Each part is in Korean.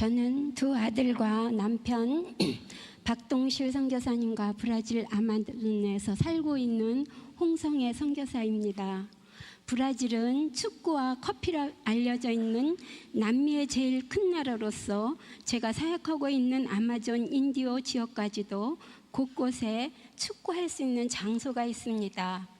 저는 두 아들과 남편 박동실 선교사님과 브라질 아마존에서 살고 있는 홍성애 선교사입니다. 브라질은 축구와 커피로 알려져 있는 남미의 제일 큰 나라로서 제가 사역하고 있는 아마존 인디오 지역까지도 곳곳에 축구할 수 있는 장소가 있습니다.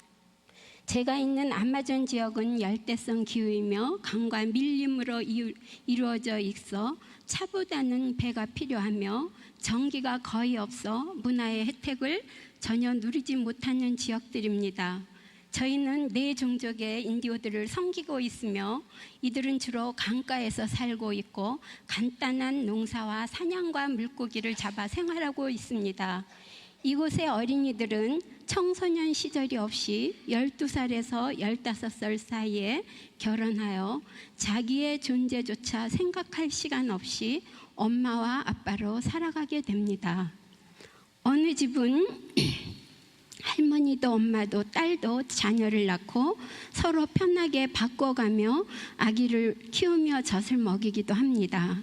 제가 있는 아마존 지역은 열대성 기후이며 강과 밀림으로 이루- 이루어져 있어 차보다는 배가 필요하며 전기가 거의 없어 문화의 혜택을 전혀 누리지 못하는 지역들입니다. 저희는 네 종족의 인디오들을 섬기고 있으며 이들은 주로 강가에서 살고 있고 간단한 농사와 사냥과 물고기를 잡아 생활하고 있습니다. 이곳의 어린이들은 청소년 시절이 없이 12살에서 15살 사이에 결혼하여 자기의 존재조차 생각할 시간 없이 엄마와 아빠로 살아가게 됩니다. 어느 집은 할머니도 엄마도 딸도 자녀를 낳고 서로 편하게 바꿔가며 아기를 키우며 젖을 먹이기도 합니다.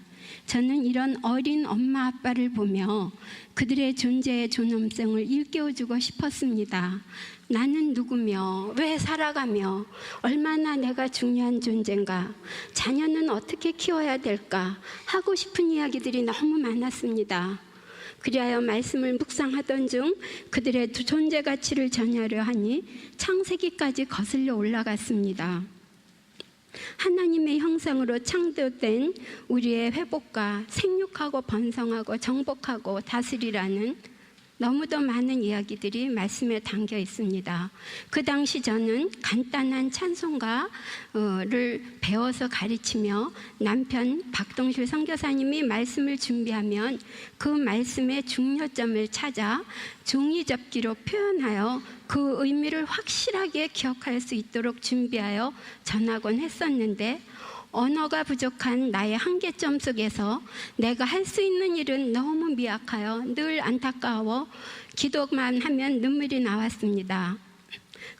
저는 이런 어린 엄마 아빠를 보며 그들의 존재의 존엄성을 일깨워주고 싶었습니다. 나는 누구며 왜 살아가며 얼마나 내가 중요한 존재인가 자녀는 어떻게 키워야 될까 하고 싶은 이야기들이 너무 많았습니다. 그리하여 말씀을 묵상하던 중 그들의 존재 가치를 전하려 하니 창세기까지 거슬려 올라갔습니다. 하나님의 형상으로 창조된 우리의 회복과 생육하고 번성하고 정복하고 다스리라는 너무도 많은 이야기들이 말씀에 담겨 있습니다. 그 당시 저는 간단한 찬송가를 배워서 가르치며 남편 박동실 선교사님이 말씀을 준비하면 그 말씀의 중요점을 찾아 종이 접기로 표현하여 그 의미를 확실하게 기억할 수 있도록 준비하여 전하곤 했었는데 언어가 부족한 나의 한계점 속에서 내가 할 수 있는 일은 너무 미약하여 늘 안타까워 기도만 하면 눈물이 나왔습니다.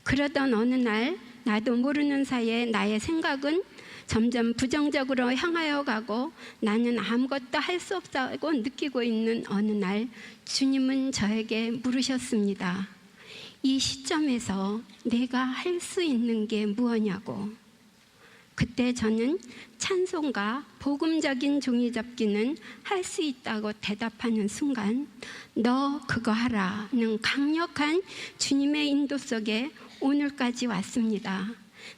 그러던 어느 날 나도 모르는 사이에 나의 생각은 점점 부정적으로 향하여 가고 나는 아무것도 할 수 없다고 느끼고 있는 어느 날 주님은 저에게 물으셨습니다. 이 시점에서 내가 할 수 있는 게 무엇냐고. 그때 저는 찬송가 복음적인 종이 접기는 할 수 있다고 대답하는 순간 너 그거 하라는 강력한 주님의 인도 속에 오늘까지 왔습니다.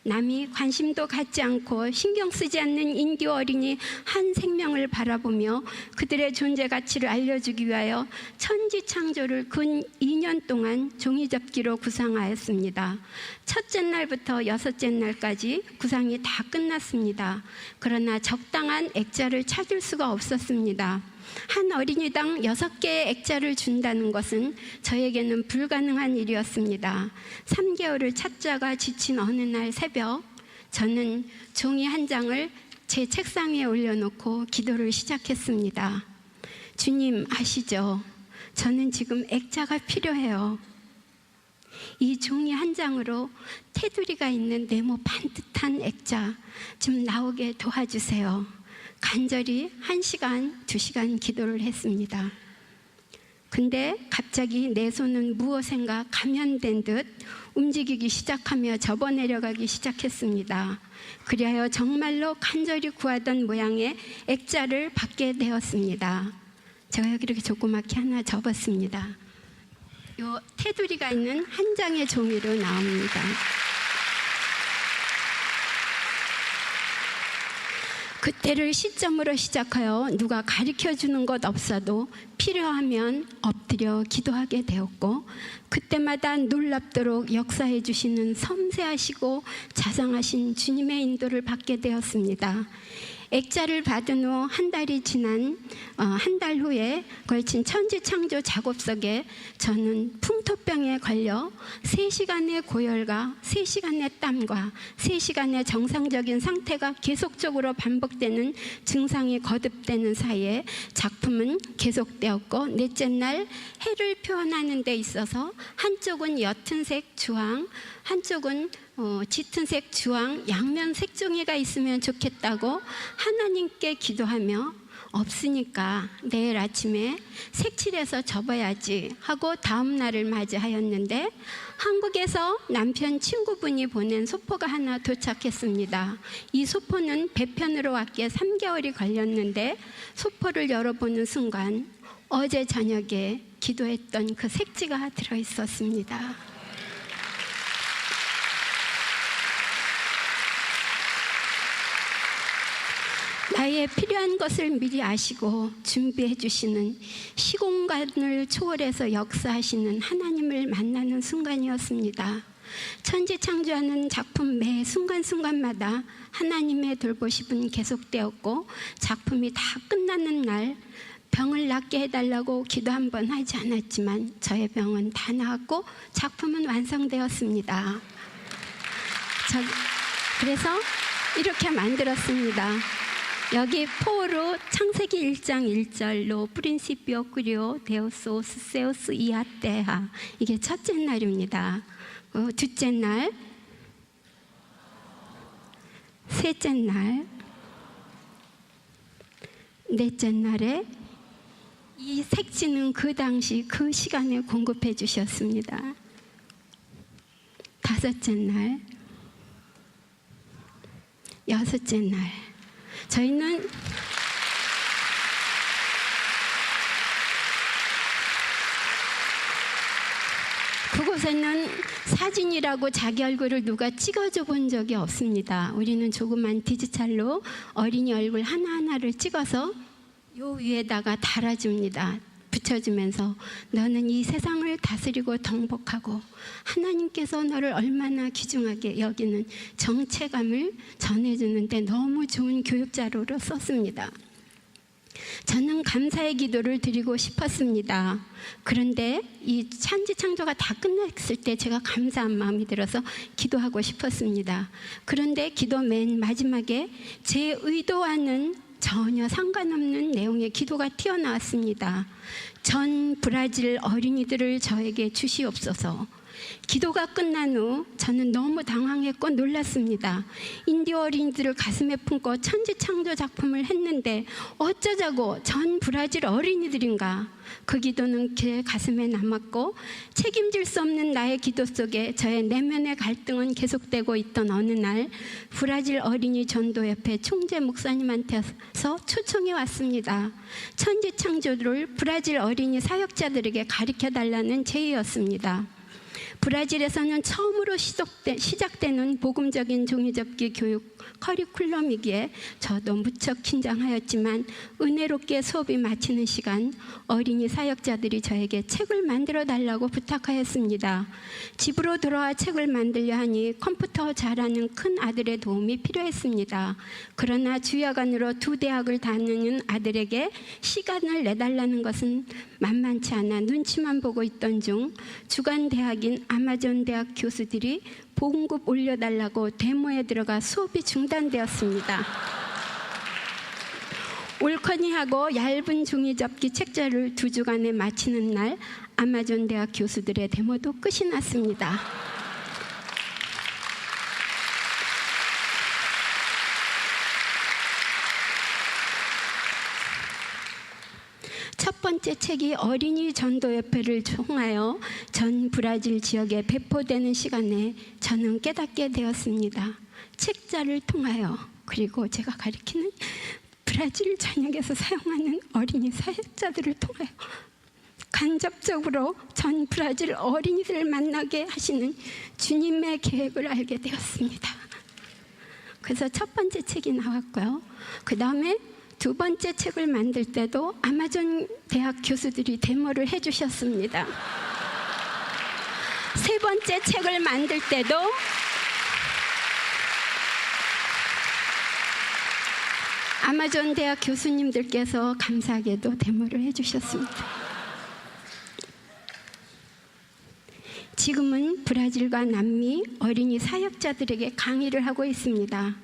남이 관심도 갖지 않고 신경 쓰지 않는 인디오 어린이 한 생명을 바라보며 그들의 존재 가치를 알려주기 위하여 천지 창조를 근 2년 동안 종이접기로 구상하였습니다. 첫째 날부터 여섯째 날까지 구상이 다 끝났습니다. 그러나 적당한 액자를 찾을 수가 없었습니다. 한 어린이당 여섯 개의 액자를 준다는 것은 저에게는 불가능한 일이었습니다. 3개월을 찾자가 지친 어느 날 새벽, 저는 종이 한 장을 제 책상 위에 올려놓고 기도를 시작했습니다. 주님 아시죠? 저는 지금 액자가 필요해요. 이 종이 한 장으로 테두리가 있는 네모 반듯한 액자 좀 나오게 도와주세요. 간절히 한 시간, 두 시간 기도를 했습니다. 근데 갑자기 내 손은 무엇인가 감염된 듯 움직이기 시작하며 접어 내려가기 시작했습니다. 그리하여 정말로 간절히 구하던 모양의 액자를 받게 되었습니다. 제가 여기 이렇게 조그맣게 하나 접었습니다. 요 테두리가 있는 한 장의 종이로 나옵니다. 그때를 시점으로 시작하여 누가 가르쳐 주는 것 없어도 필요하면 엎드려 기도하게 되었고 그때마다 놀랍도록 역사해 주시는 섬세하시고 자상하신 주님의 인도를 받게 되었습니다. 액자를 받은 후 한 달이 지난 어, 한달 후에 걸친 천지창조 작업석에 저는 풍토병에 걸려 3시간의 고열과 3시간의 땀과 3시간의 정상적인 상태가 계속적으로 반복되는 증상이 거듭되는 사이에 작품은 계속되었고 넷째 날 해를 표현하는 데 있어서 한쪽은 옅은 색 주황 한쪽은 어, 짙은 색 주황 양면 색종이가 있으면 좋겠다고 하나님께 기도하며 없으니까 내일 아침에 색칠해서 접어야지 하고 다음 날을 맞이하였는데 한국에서 남편 친구분이 보낸 소포가 하나 도착했습니다. 이 소포는 배편으로 왔기에 3개월이 걸렸는데 소포를 열어보는 순간 어제 저녁에 기도했던 그 색지가 들어 있었습니다. 나의 필요한 것을 미리 아시고 준비해 주시는 시공간을 초월해서 역사하시는 하나님을 만나는 순간이었습니다. 천지 창조하는 작품 매 순간순간마다 하나님의 돌보심은 계속되었고 작품이 다 끝나는 날 병을 낫게 해달라고 기도 한 번 하지 않았지만 저의 병은 다 나았고 작품은 완성되었습니다. 저, 그래서 이렇게 만들었습니다. 여기 포로 창세기 1장 1절로 프린시피오 꾸리오 데오소스 세우스 이아테하. 이게 첫째 날입니다. 어, 둘째 날, 셋째 날, 넷째 날에 이 색지는 그 당시 그 시간에 공급해 주셨습니다. 다섯째 날, 여섯째 날, 저희는 그곳에는 사진이라고 자기 얼굴을 누가 찍어줘 본 적이 없습니다. 우리는 조그만 디지털로 어린이 얼굴 하나하나를 찍어서 요 위에다가 달아줍니다. 붙여주면서 너는 이 세상을 다스리고 정복하고 하나님께서 너를 얼마나 귀중하게 여기는 정체감을 전해주는데 너무 좋은 교육자료로 썼습니다. 저는 감사의 기도를 드리고 싶었습니다. 그런데 이 찬지 창조가 다 끝났을 때 제가 감사한 마음이 들어서 기도하고 싶었습니다. 그런데 기도 맨 마지막에 제 의도와는 전혀 상관없는 내용의 기도가 튀어나왔습니다. 전 브라질 어린이들을 저에게 주시옵소서. 기도가 끝난 후 저는 너무 당황했고 놀랐습니다. 인디어 어린이들을 가슴에 품고 천지 창조 작품을 했는데 어쩌자고 전 브라질 어린이들인가? 그 기도는 제 가슴에 남았고 책임질 수 없는 나의 기도 속에 저의 내면의 갈등은 계속되고 있던 어느 날 브라질 어린이 전도협회 총재 목사님한테서 초청이 왔습니다. 천지 창조를 브라질 어린이 사역자들에게 가르쳐 달라는 제의였습니다. 브라질에서는 처음으로 시작되 는 복음적인 종이접기 교육 커리큘럼이기에 저도 무척 긴장하였지만 은혜롭게 수업이 마치는 시간 어린이 사역자들이 저에게 책을 만들어 달라고 부탁하였습니다. 집으로 돌아와 책을 만들려 하니 컴퓨터 잘하는 큰 아들의 도움이 필요했습니다. 그러나 주야간으로 두 대학을 다니는 아들에게 시간을 내달라는 것은 만만치 않아 눈치만 보고 있던 중 주간 대학인 아마존 대학 교수들이 봉급 올려달라고 데모에 들어가 수업이 중단되었습니다. 올커니하고 얇은 종이 접기 책자를 두 주간에 마치는 날 아마존 대학 교수들의 데모도 끝이 났습니다. 첫 번째 책이 어린이 전도협회를 통하여 전 브라질 지역에 배포되는 시간에 저는 깨닫게 되었습니다. 책자를 통하여 그리고 제가 가리키는 브라질 전역에서 사용하는 어린이 사역자들을 통하여 간접적으로 전 브라질 어린이들을 만나게 하시는 주님의 계획을 알게 되었습니다. 그래서 첫 번째 책이 나왔고요. 그 다음에 두 번째 책을 만들 때도 아마존 대학 교수들이 데모를 해주셨습니다. 세 번째 책을 만들 때도 아마존 대학 교수님들께서 감사하게도 데모를 해주셨습니다. 지금은 브라질과 남미 어린이 사역자들에게 강의를 하고 있습니다.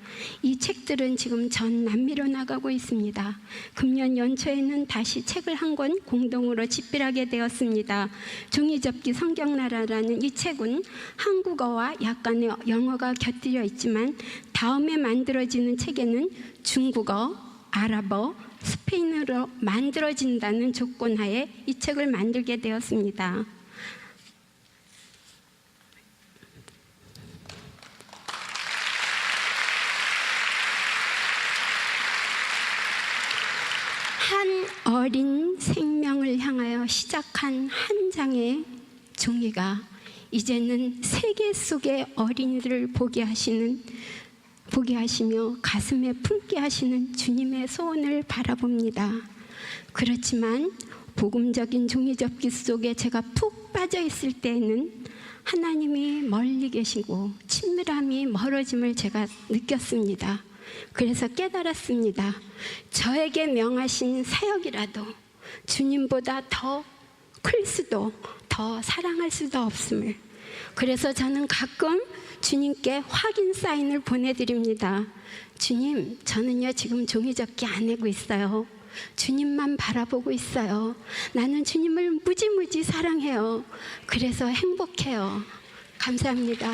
이 책들은 지금 전 남미로 나가고 있습니다. 금년 연초에는 다시 책을 한 권 공동으로 집필하게 되었습니다. 종이접기 성경나라라는 이 책은 한국어와 약간의 영어가 곁들여 있지만 다음에 만들어지는 책에는 중국어, 아랍어, 스페인어로 만들어진다는 조건하에 이 책을 만들게 되었습니다. 한 어린 생명을 향하여 시작한 한 장의 종이가 이제는 세계 속의 어린이들을 보게 하시는 보게 하시며 가슴에 품게 하시는 주님의 소원을 바라봅니다. 그렇지만 복음적인 종이접기 속에 제가 푹 빠져 있을 때에는 하나님이 멀리 계시고 친밀함이 멀어짐을 제가 느꼈습니다. 그래서 깨달았습니다. 저에게 명하신 사역이라도 주님보다 더 클 수도 더 사랑할 수도 없음을. 그래서 저는 가끔 주님께 확인 사인을 보내드립니다. 주님, 저는요 지금 종이접기 안 하고 있어요. 주님만 바라보고 있어요. 나는 주님을 무지무지 사랑해요. 그래서 행복해요. 감사합니다.